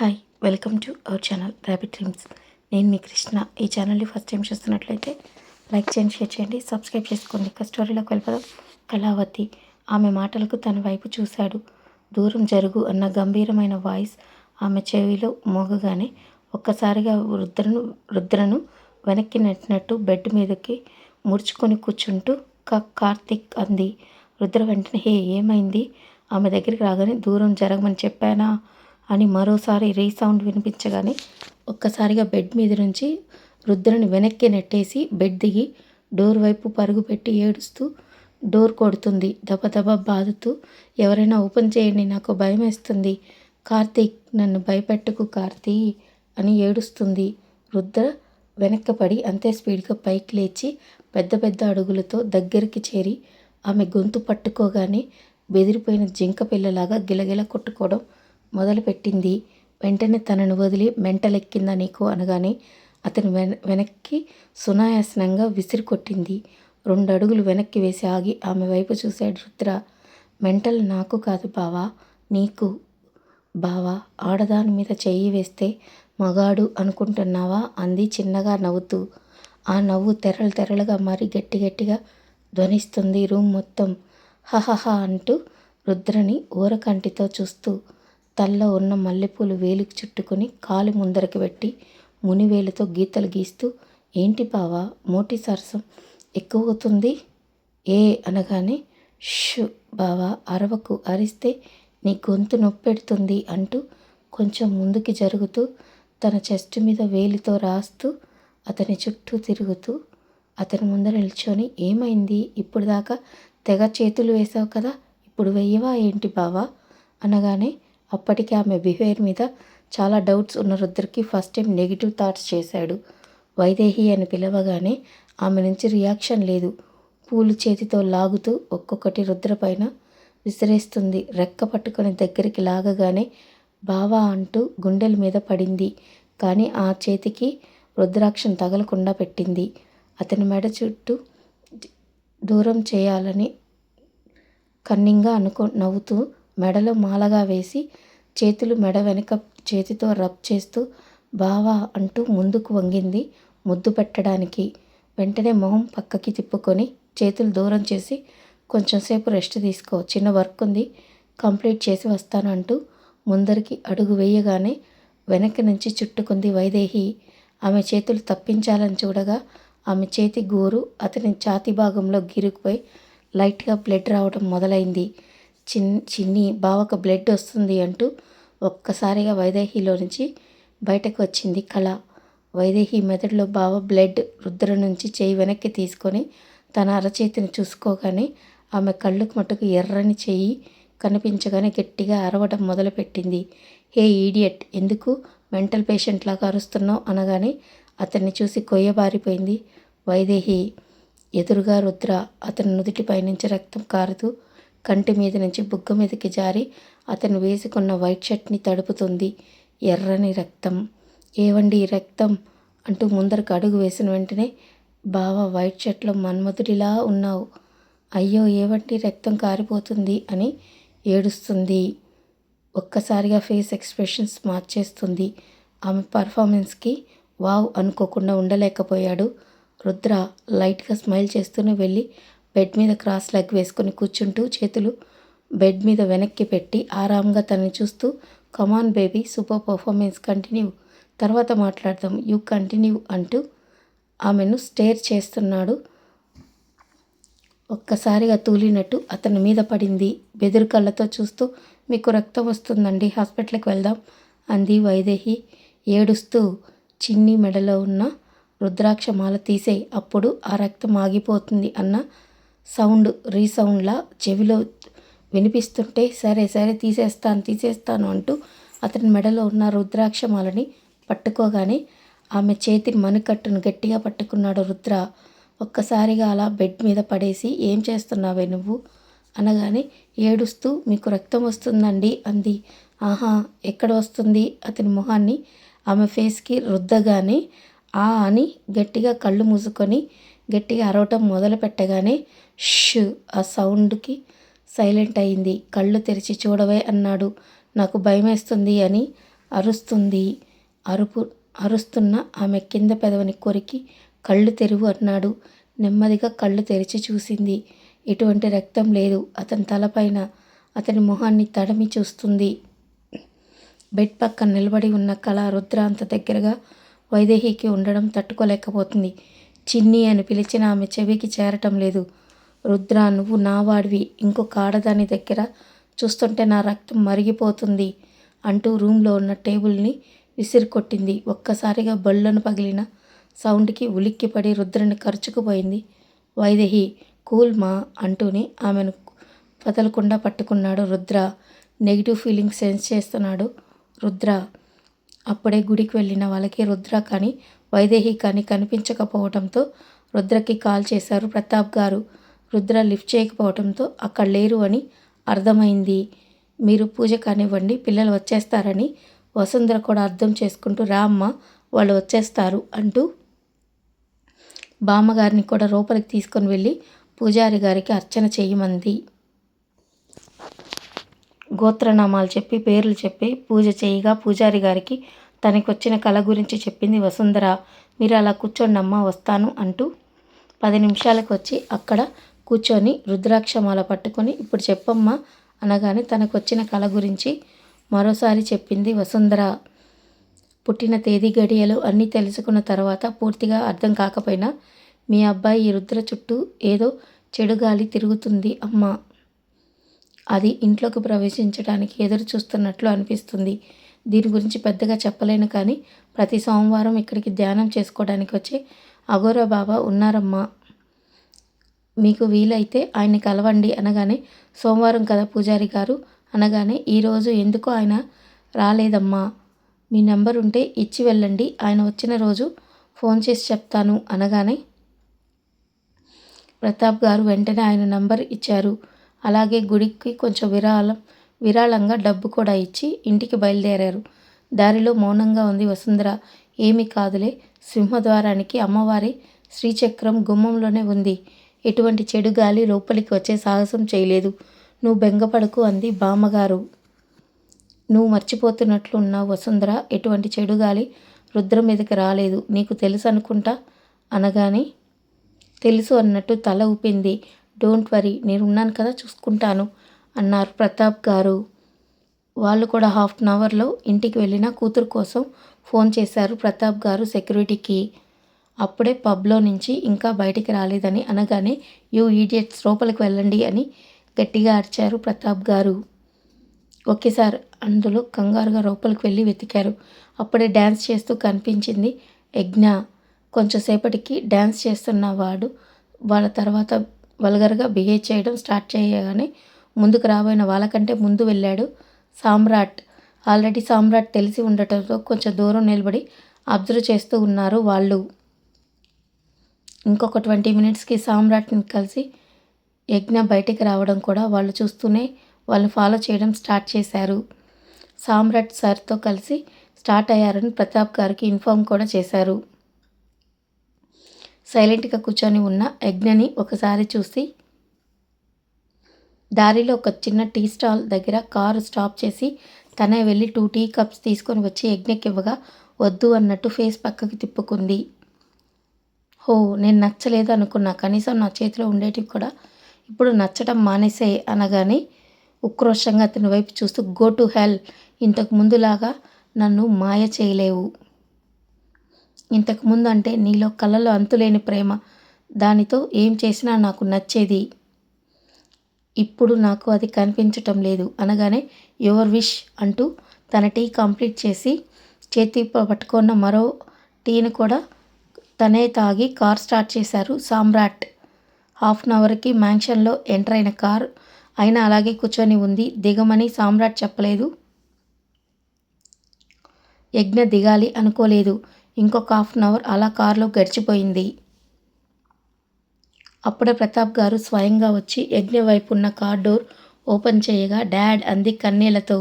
Hi welcome to our channel rabbit dreams నేను మీ కృష్ణ. ఈ ఛానల్ని ఫస్ట్ టైం చూస్తున్నట్లయితే లైక్ చేయండి షేర్ చేయండి సబ్స్క్రైబ్ చేసుకోండి. ఇక స్టోరీలోకి వెళ్ళిపోదాం. కళావతి ఆమె మాటలకు తన వైపు చూశాడు. దూరం జరుగు అన్న గంభీరమైన వాయిస్ ఆమె చెవిలో మోగగానే ఒక్కసారిగా రుద్రను రుద్రను వెనక్కి నెట్టినట్టు బెడ్ మీదకి ముడుచుకొని కూర్చుంటూ క కార్తిక్ అంది. రుద్ర వెంటనే హే ఏమైంది? ఆమె దగ్గరికి రాగానే దూరం జరగమని చెప్పానా? అని మరోసారి రీసౌండ్ వినిపించగానే ఒక్కసారిగా బెడ్ మీద నుంచి రుద్రని వెనక్కి నెట్టేసి బెడ్ దిగి డోర్ వైపు పరుగు పెట్టి ఏడుస్తూ డోర్ కొడుతుంది. దబదబ బాదుతూ ఎవరైనా ఓపెన్ చేయండి నాకు భయం వేస్తుంది. కార్తీక్ నన్ను భయపెట్టకు కార్తీ అని ఏడుస్తుంది. రుద్ర వెనక్కపడి అంతే స్పీడ్గా పైకి లేచి పెద్ద పెద్ద అడుగులతో దగ్గరికి చేరి ఆమె గొంతు పట్టుకోగానే బెదిరిపోయిన జింక పిల్లలాగా గిలగిల కొట్టుకోవడం మొదలుపెట్టింది. వెంటనే తనను వదిలి మెంటలెక్కిందా నీకు? అనగానే అతను వెన వెనక్కి సునాయాసనంగా విసిరి కొట్టింది రెండు అడుగులు వెనక్కి వేసి ఆగి ఆమె వైపు చూశాడు రుద్ర. మెంటల్ నాకు కాదు బావా నీకు బావా ఆడదాని మీద చెయ్యి వేస్తే మగాడు అనుకుంటున్నావా? అంది చిన్నగా నవ్వుతూ. ఆ నవ్వు తెరలు తెరలుగా మరి గట్టి గట్టిగా ధ్వనిస్తుంది రూమ్ మొత్తం. హహహ అంటూ రుద్రని ఊరకంటితో చూస్తూ. తల్లో ఉన్న మల్లెపూలు వేలికి చుట్టుకొని కాలు ముందరికి పెట్టి మునివేలుతో గీతలు గీస్తూ ఏంటి బావా మోటి సరసం ఎక్కువవుతుంది? ఏ అనగానే షు బావా అరవకు అరిస్తే నీ గొంతు నొప్పెడుతుంది అంటూ కొంచెం ముందుకి జరుగుతూ తన చెస్ట్ మీద వేలితో రాస్తూ అతని చుట్టూ తిరుగుతూ అతని ముందర నిల్చొని ఏమైంది? ఇప్పుడు దాకా తెగ చేతులు వేసావు కదా ఇప్పుడు వెయ్యవా? ఏంటి బావా అనగానే అప్పటికి ఆమె బిహేవియర్ మీద చాలా డౌట్స్ ఉన్న రుద్రకి ఫస్ట్ టైం నెగిటివ్ థాట్స్ చేశాడు. వైదేహి అని పిలవగానే ఆమె నుంచి రియాక్షన్ లేదు. పూలు చేతితో లాగుతూ ఒక్కొక్కటి రుద్ర పైన విసిరేస్తుంది. రెక్క పట్టుకొని దగ్గరికి లాగగానే బావా అంటూ గుండెల మీద పడింది. కానీ ఆ చేతికి రుద్రాక్షం తగలకుండా పెట్టింది. అతని మెడ చుట్టూ దూరం చేయాలని కన్నింగా అనుకో నవ్వుతూ మెడలో మాలగా వేసి చేతులు మెడ వెనక చేతితో రబ్ చేస్తూ బావా అంటూ ముందుకు వంగింది ముద్దు పెట్టడానికి. వెంటనే మొహం పక్కకి తిప్పుకొని చేతులు దూరం చేసి కొంచెంసేపు రెస్ట్ తీసుకో చిన్న వర్క్ ఉంది కంప్లీట్ చేసి వస్తాను అంటూ ముందరికి అడుగు వేయగానే వెనక నుంచి చుట్టుకుంది వైదేహి. ఆమె చేతులు తప్పించాలని చూడగా ఆమె చేతి గోరు అతని ఛాతి భాగంలో గిరుకుపోయి లైట్గా బ్లడ్ రావడం మొదలైంది. చిన్ చిన్ని బావకు బ్లడ్ వస్తుంది అంటూ ఒక్కసారిగా వైదేహిలో నుంచి బయటకు వచ్చింది కళ. వైదేహి మెదడులో బావ బ్లడ్ రుద్ర నుంచి చేయి వెనక్కి తీసుకొని తన అరచేతిని చూసుకోగానే ఆమె కళ్ళకు మటుకు ఎర్రని చెయ్యి కనిపించగానే గట్టిగా అరవడం మొదలుపెట్టింది. హే ఈడియట్ ఎందుకు మెంటల్ పేషెంట్ లాగా అరుస్తున్నావు? అనగానే అతన్ని చూసి కొయ్యబారిపోయింది వైదేహి ఎదురుగా రుద్ర అతని నుదుటిపై నుంచి రక్తం కారుతూ కంటి మీద నుంచి బుగ్గ మీదకి జారి అతను వేసుకున్న వైట్ షర్ట్ని తడుపుతుంది. ఎర్రని రక్తం. ఏవండి ఈ రక్తం? అంటూ ముందరకు అడుగు వేసిన వెంటనే బావ వైట్ షర్ట్లో మన్మధుడిలా ఉన్నావు. అయ్యో ఏవంటి రక్తం కారిపోతుంది? అని ఏడుస్తుంది. ఒక్కసారిగా ఫేస్ ఎక్స్ప్రెషన్స్ మార్చేస్తుంది. ఆమె పర్ఫార్మెన్స్కి వావ్ అనుకోకుండా ఉండలేకపోయాడు. రుద్ర లైట్గా స్మైల్ చేస్తూనే వెళ్ళి బెడ్ మీద క్రాస్ లెగ్ వేసుకొని కూర్చుంటూ చేతులు బెడ్ మీద వెనక్కి పెట్టి ఆరాంగా తనని చూస్తూ come on baby super performance continue తర్వాత మాట్లాడదాం యూ కంటిన్యూ అంటూ ఆమెను స్టేర్ చేస్తున్నాడు. ఒక్కసారిగా తూలినట్టు అతని మీద పడింది. బెదురు కళ్ళతో చూస్తూ మీకు రక్తం వస్తుందండి హాస్పిటల్కి వెళ్దాం అంది వైదేహి. ఏడుస్తూ చిన్ని మెడలో ఉన్న రుద్రాక్ష మాల తీసేయి అప్పుడు ఆ రక్తం ఆగిపోతుంది అన్న సౌండ్ రీసౌండ్లా చెవిలో వినిపిస్తుంటే సరే సరే తీసేస్తాను తీసేస్తాను అంటూ అతని మెడలో ఉన్న రుద్రాక్షమాలని పట్టుకోగానే ఆమె చేతి మణికట్టును గట్టిగా పట్టుకున్నాడు రుద్ర. ఒక్కసారిగా అలా బెడ్ మీద పడేసి ఏం చేస్తున్నావే నువ్వు? అనగానే ఏడుస్తూ మీకు రక్తం వస్తుందండి అంది. ఆహా ఎక్కడ వస్తుంది? అతని మొహాన్ని ఆమె ఫేస్కి రుద్దగానే ఆ అని గట్టిగా కళ్ళు మూసుకొని గట్టిగా అరవటం మొదలు పెట్టగానే ష్ ఆ సౌండ్కి సైలెంట్ అయింది. కళ్ళు తెరిచి చూడవే అన్నాడు. నాకు భయమేస్తుంది అని అరుస్తుంది. అరుపు అరుస్తున్న ఆమె కింద పెదవిని కొరికి కళ్ళు తెరువు అన్నాడు. నెమ్మదిగా కళ్ళు తెరిచి చూసింది. ఎటువంటి రక్తం లేదు. అతని తలపైన అతని మొహాన్ని తడమి చూస్తుంది. బెడ్ పక్కన నిలబడి ఉన్న కళ రుద్ర అంత దగ్గరగా వైదేహికి ఉండడం తట్టుకోలేకపోతుంది. చిన్ని అని పిలిచిన ఆమె చెవికి చేరటం లేదు. రుద్ర నువ్వు నావాడివి ఇంకొక ఆడదాని దగ్గర చూస్తుంటే నా రక్తం మరిగిపోతుంది అంటూ రూమ్లో ఉన్న టేబుల్ని విసిరికొట్టింది. ఒక్కసారిగా బళ్ళను పగిలిన సౌండ్కి ఉలిక్కిపడి రుద్రని ఖర్చుకుపోయింది వైదేహి కూల్ మా అంటూనే ఆమెను వదలకుండా పట్టుకున్నాడు రుద్ర. నెగిటివ్ ఫీలింగ్ సెన్స్ చేస్తున్నాడు రుద్ర. అప్పుడే గుడికి వెళ్ళిన వాళ్ళకి రుద్ర కానీ వైదేహి కానీ కనిపించకపోవడంతో రుద్రకి కాల్ చేశారు ప్రతాప్ గారు. రుద్ర లిఫ్ట్ చేయకపోవడంతో అక్కడ లేరు అని అర్థమైంది. మీరు పూజ కానివ్వండి పిల్లలు వచ్చేస్తారని వసుంధర కూడా అర్థం చేసుకుంటూ రామ్మ వాళ్ళు వచ్చేస్తారు అంటూ బామ్మగారిని కూడా లోపలికి తీసుకొని వెళ్ళి పూజారి గారికి అర్చన చేయమంది. గోత్రనామాలు చెప్పి పేర్లు చెప్పి పూజ చేయగా పూజారి గారికి తనకొచ్చిన కళ గురించి చెప్పింది వసుంధర. మీరు అలా కూర్చోండి అమ్మ వస్తాను అంటూ పది నిమిషాలకు వచ్చి అక్కడ కూర్చొని రుద్రాక్షమాల పట్టుకొని ఇప్పుడు చెప్పమ్మా అనగానే తనకు వచ్చిన కళ గురించి మరోసారి చెప్పింది వసుంధర. పుట్టిన తేదీ గడియలు అన్నీ తెలుసుకున్న తర్వాత పూర్తిగా అర్థం కాకపోయినా మీ అబ్బాయి ఈ రుద్ర చుట్టూ ఏదో చెడు గాలి తిరుగుతుంది అమ్మ అది ఇంట్లోకి ప్రవేశించడానికి ఎదురు చూస్తున్నట్లు అనిపిస్తుంది. దీని గురించి పెద్దగా చెప్పలేను కానీ ప్రతి సోమవారం ఇక్కడికి ధ్యానం చేసుకోవడానికి వచ్చే అఘోరా బాబా ఉన్నారమ్మా. మీకు వీలైతే ఆయన్ని కలవండి అనగానే సోమవారం కదా పూజారి గారు? అనగానే ఈరోజు ఎందుకు ఆయన రాలేదమ్మా? మీ నెంబర్ ఉంటే ఇచ్చి వెళ్ళండి. ఆయన వచ్చిన రోజు ఫోన్ చేసి చెప్తాను అనగానే ప్రతాప్ గారు వెంటనే ఆయన నంబర్ ఇచ్చారు. అలాగే గుడికి కొంచెం విరాళం విరాళంగా డబ్బు కూడా ఇచ్చి ఇంటికి బయలుదేరారు. దారిలో మౌనంగా ఉంది వసుంధర. ఏమీ కాదులే సింహద్వారానికి అమ్మవారి శ్రీచక్రం గుమ్మంలోనే ఉంది. ఎటువంటి చెడు గాలి లోపలికి వచ్చే సాహసం చేయలేదు. నువ్వు బెంగపడకు అంది బామ్మగారు. నువ్వు మర్చిపోతున్నట్లు ఉన్నావు వసుంధర. ఎటువంటి చెడు గాలి రుద్రం మీదకి రాలేదు. నీకు తెలుసు అనుకుంటా? అనగానే తెలుసు అన్నట్టు తల ఊపింది డోంట్ వరీ నేను ఉన్నాను కదా చూసుకుంటాను అన్నారు ప్రతాప్ గారు. వాళ్ళు కూడా హాఫ్ అన్ అవర్లో ఇంటికి వెళ్ళిన కూతురు కోసం ఫోన్ చేశారు ప్రతాప్ గారు సెక్యూరిటీకి. అప్పుడే పబ్లో నుంచి ఇంకా బయటికి రాలేదని అనగానే యూ ఈడియట్స్ లోపలికి వెళ్ళండి అని గట్టిగా అరిచారు ప్రతాప్ గారు. ఓకే సార్ అందులో కంగారుగా లోపలికి వెళ్ళి వెతికారు. అప్పుడే డ్యాన్స్ చేస్తూ కనిపించింది యజ్ఞ. కొంచెంసేపటికి డ్యాన్స్ చేస్తున్న వాడు వాళ్ళ తర్వాత వల్గర్గా బిహేవ్ చేయడం స్టార్ట్ చేయగానే ముందుకు రాబోయిన వాళ్ళకంటే ముందు వెళ్ళాడు సామ్రాట్. ఆల్రెడీ సామ్రాట్ తెలిసి ఉండటంతో కొంచెం దూరం నిలబడి అబ్జర్వ్ చేస్తూ ఉన్నారు వాళ్ళు. ఇంకొక ట్వంటీ మినిట్స్కి సామ్రాట్ని కలిసి యజ్ఞ బయటికి రావడం కూడా వాళ్ళు చూస్తూనే వాళ్ళని ఫాలో చేయడం స్టార్ట్ చేశారు. సామ్రాట్ సార్తో కలిసి స్టార్ట్ అయ్యారని ప్రతాప్ గారికి ఇన్ఫామ్ కూడా చేశారు. సైలెంట్గా కూర్చొని ఉన్న యజ్ఞని ఒకసారి చూసి దారిలో ఒక చిన్న టీ స్టాల్ దగ్గర కారు స్టాప్ చేసి తనే వెళ్ళి టూ టీ కప్స్ తీసుకొని వచ్చి యజ్ఞకి ఇవ్వగా వద్దు అన్నట్టు ఫేస్ పక్కకి తిప్పుకుంది. హో నేను నచ్చలేదు అనుకున్నా. కనీసం నా చేతిలో ఉండేటివి కూడా ఇప్పుడు నచ్చడం మానేసే అనగానే ఉక్రోషంగా అతని వైపు చూస్తూ గో టు హెల్ ఇంతకు ముందులాగా నన్ను మాయ చేయలేవు. ఇంతకుముందు అంటే నీలో కళ్ళలో అంతులేని ప్రేమ. దానితో ఏం చేసినా నాకు నచ్చేది. ఇప్పుడు నాకు అది కనిపించటం లేదు. అనగానే యువర్ విష్ అంటూ తన టీ కంప్లీట్ చేసి చేతి పట్టుకున్న మరో టీని కూడా తనే తాగి కార్ స్టార్ట్ చేశారు సామ్రాట్. హాఫ్ అన్ అవర్కి మ్యాన్షన్లో ఎంటర్ అయిన కార్ అయినా అలాగే కూర్చొని ఉంది. దిగమని సామ్రాట్ చెప్పలేదు. యజ్ఞ దిగాలి అనుకోలేదు. ఇంకొక హాఫ్ అన్ అవర్ అలా కారులో గడిచిపోయింది. అప్పుడే ప్రతాప్ గారు స్వయంగా వచ్చి యజ్ఞ వైపు ఉన్న కార్ డోర్ ఓపెన్ చేయగా డాడ్ అంది కన్నీళ్ళతో.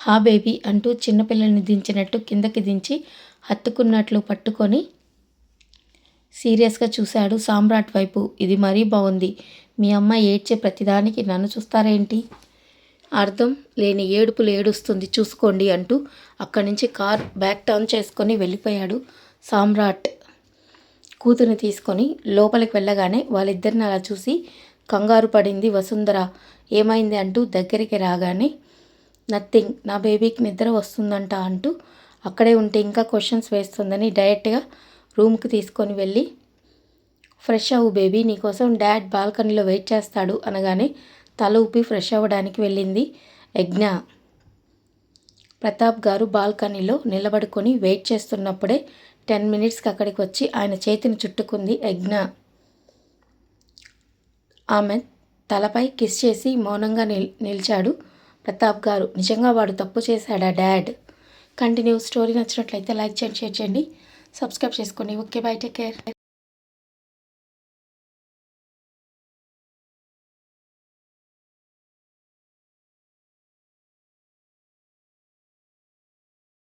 హా బేబీ అంటూ చిన్నపిల్లల్ని దించినట్టు కిందకి దించి హత్తుకున్నట్లు పట్టుకొని సీరియస్గా చూశాడు సామ్రాట్ వైపు. ఇది మరీ బాగుంది మీ అమ్మ ఏడ్చే ప్రతిదానికి నన్ను చూస్తారేంటి? అర్థం లేని ఏడుపులు ఏడుస్తుంది చూసుకోండి అంటూ అక్కడి నుంచి కార్ బ్యాక్ టర్న్ చేసుకొని వెళ్ళిపోయాడు సామ్రాట్. కూతురిని తీసుకొని లోపలికి వెళ్ళగానే వాళ్ళిద్దరిని అలా చూసి కంగారు పడింది వసుంధర. ఏమైంది అంటూ దగ్గరికి రాగానే నథింగ్ నా బేబీకి నిద్ర వస్తుందంట అంటూ అక్కడే ఉంటే ఇంకా క్వశ్చన్స్ వేస్తుందని డైరెక్ట్గా రూమ్కి తీసుకొని వెళ్ళి ఫ్రెష్ అవ్వు బేబీ నీకోసం డాడ్ బాల్కనీలో వెయిట్ చేస్తాడు అనగానే తల ఊపి ఫ్రెష్ అవ్వడానికి వెళ్ళింది యజ్ఞ. ప్రతాప్ గారు బాల్కనీలో నిలబడుకొని వెయిట్ చేస్తున్నప్పుడే టెన్ మినిట్స్కి అక్కడికి వచ్చి ఆయన చేతిని చుట్టుకుంది యజ్ఞ. ఆమె తలపై కిస్ చేసి మౌనంగా నిల్ నిలిచాడు ప్రతాప్ గారు. నిజంగా వాడు తప్పు చేశాడా డాడ్? కంటిన్యూ స్టోరీ నచ్చినట్లయితే లైక్ చేయండి షేర్ చేయండి. సబ్స్క్రైబ్ చేసుకోండి. Okay bye take care.